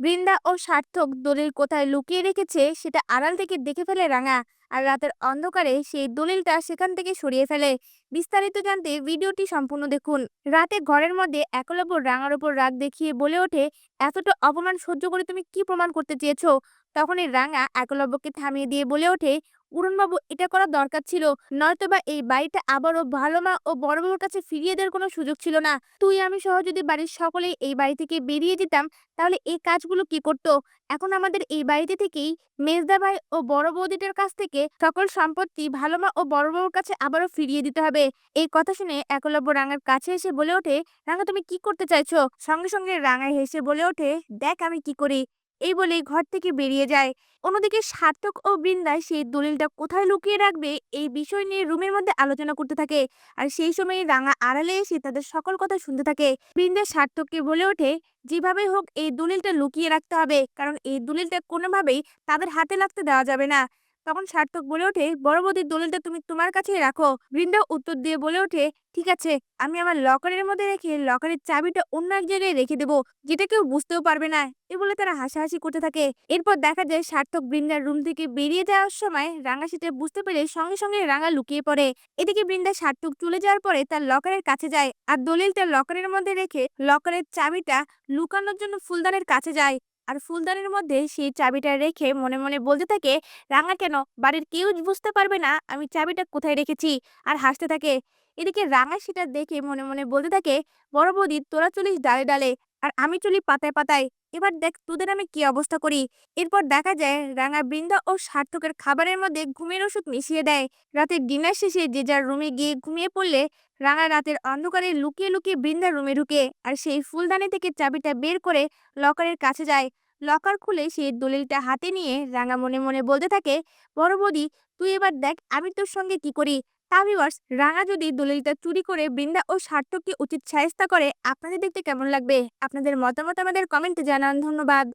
বৃন্দা ও সার্থক দলিল কোথায় লুকিয়ে রেখেছে, সেটা আড়াল থেকে দেখে ফেলে রাঙা। আর রাতের অন্ধকারে সেই দলিলটা সেখান থেকে সরিয়ে ফেলে। বিস্তারিত জানতে ভিডিওটি সম্পূর্ণ দেখুন। রাতে ঘরের মধ্যে একলব্য রাঙার ওপর রাগ দেখিয়ে বলে ওঠে, এতটা অপমান সহ্য করে তুমি কি প্রমাণ করতে চেয়েছো? তখনই রাঙা একলব্যকে থামিয়ে দিয়ে বলে ওঠে উড়নবাবু এটা করা দরকার ছিল। নয়তোবা এই বাড়িটা আবারও ভালো মা ও বড় বাবুর কাছে ফিরিয়ে দেওয়ার কোনো সুযোগ ছিল না। তুই, আমি সহ যদি বাড়ির সকলেই এই বাড়ি থেকে বেরিয়ে যেতাম, তাহলে এই কাজগুলো কি করতো? এখন আমাদের এই বাড়িতে থেকেই মেজদা ভাই ও বড় বৌদিটার কাছ থেকে সকল সম্পত্তি ভালো মা ও বড় বাবুর কাছে আবারও ফিরিয়ে দিতে হবে। এই কথা শুনে একলব্য রাঙার কাছে এসে বলে ওঠে, রাঙা, তুমি কি করতে চাইছো? সঙ্গে সঙ্গে রাঙায় হেসে বলে ওঠে, দেখ আমি কি করি। এই বলে ঘর থেকে বেরিয়ে যায়। অন্যদিকে সার্থক ও বৃন্দায় সেই দলিলটা কোথায় লুকিয়ে রাখবে, এই বিষয় নিয়ে রুমের মধ্যে আলোচনা করতে থাকে। আর সেই সময় রাঙা আড়ালে এসে তাদের সকল কথা শুনতে থাকে। বৃন্দা সার্থককে বলে ওঠে, যেভাবে হোক এই দলিলটা লুকিয়ে রাখতে হবে। কারণ এই দলিলটা কোনোভাবেই তাদের হাতে লাগতে দেওয়া যাবে না। তখন সার্থক বলে ওঠে, বড় বৌদির দলিলটা তুমি তোমার কাছেই রাখো। বৃন্দা উত্তর দিয়ে বলে ওঠে, ঠিক আছে, আমি আমার লকারের মধ্যে রেখে লকারের চাবিটা অন্য এক জায়গায় রেখে দেবো, যেটা কেউ বুঝতেও পারবে না। এ বলে তারা হাসাহাসি করতে থাকে। এরপর দেখা যায় সার্থক বৃন্দার রুম থেকে বেরিয়ে যাওয়ার সময় রাঙা সেটা বুঝতে পেরে সঙ্গে সঙ্গে রাঙা লুকিয়ে পড়ে। এদিকে বৃন্দা সার্থক চলে যাওয়ার পরে তার লকারের কাছে যায় আর দলিলটা লকারের মধ্যে রেখে লকারের চাবিটা লুকানোর জন্য ফুলদানের কাছে যায়। আর ফুলদানের মধ্যে সেই চাবিটা রেখে মনে মনে বলতে থাকে, রাঙা কেন? বাড়ির কেউ বুঝতে পারবে না আমি চাবিটা কোথায় রেখেছি। আর হাসতে থাকে। এদিকে রাঙা সেটা দেখে মনে মনে বলতে থাকে, বড় বৌদি, তোরা চলিস ডালে ডালে আর আমি চলি পাতায় পাতায়। এবার দেখ তোদের আমি কি অবস্থা করি? এরপর দেখা যায়, রাঙা বৃন্দা ও সার্থকের খাবারের মধ্যে ঘুমের ওষুধ মিশিয়ে দেয়। রাতের ডিনার শেষে যে যার রুমে গিয়ে ঘুমিয়ে পড়লে রাঙা রাতের অন্ধকারে লুকিয়ে লুকিয়ে বৃন্দার রুমে ঢুকে আর সেই ফুলদানি থেকে চাবিটা বের করে লকারের কাছে যায়। লকার খুলে সেই দলিলটা হাতে নিয়ে রাঙা মনে মনে বলতে থাকে, বড় বৌদি, তুই এবার দেখ আমি তোর সঙ্গে কি করি? তা ভিউয়ার্স রাঙা যদি দলিলটা চুরি করে বৃন্দা ও সার্থককে উচিত সায়স্তা করে, আপনাদের দেখতে কেমন লাগবে? আপনাদের মতামত আমাদের কমেন্টে জানান, ধন্যবাদ।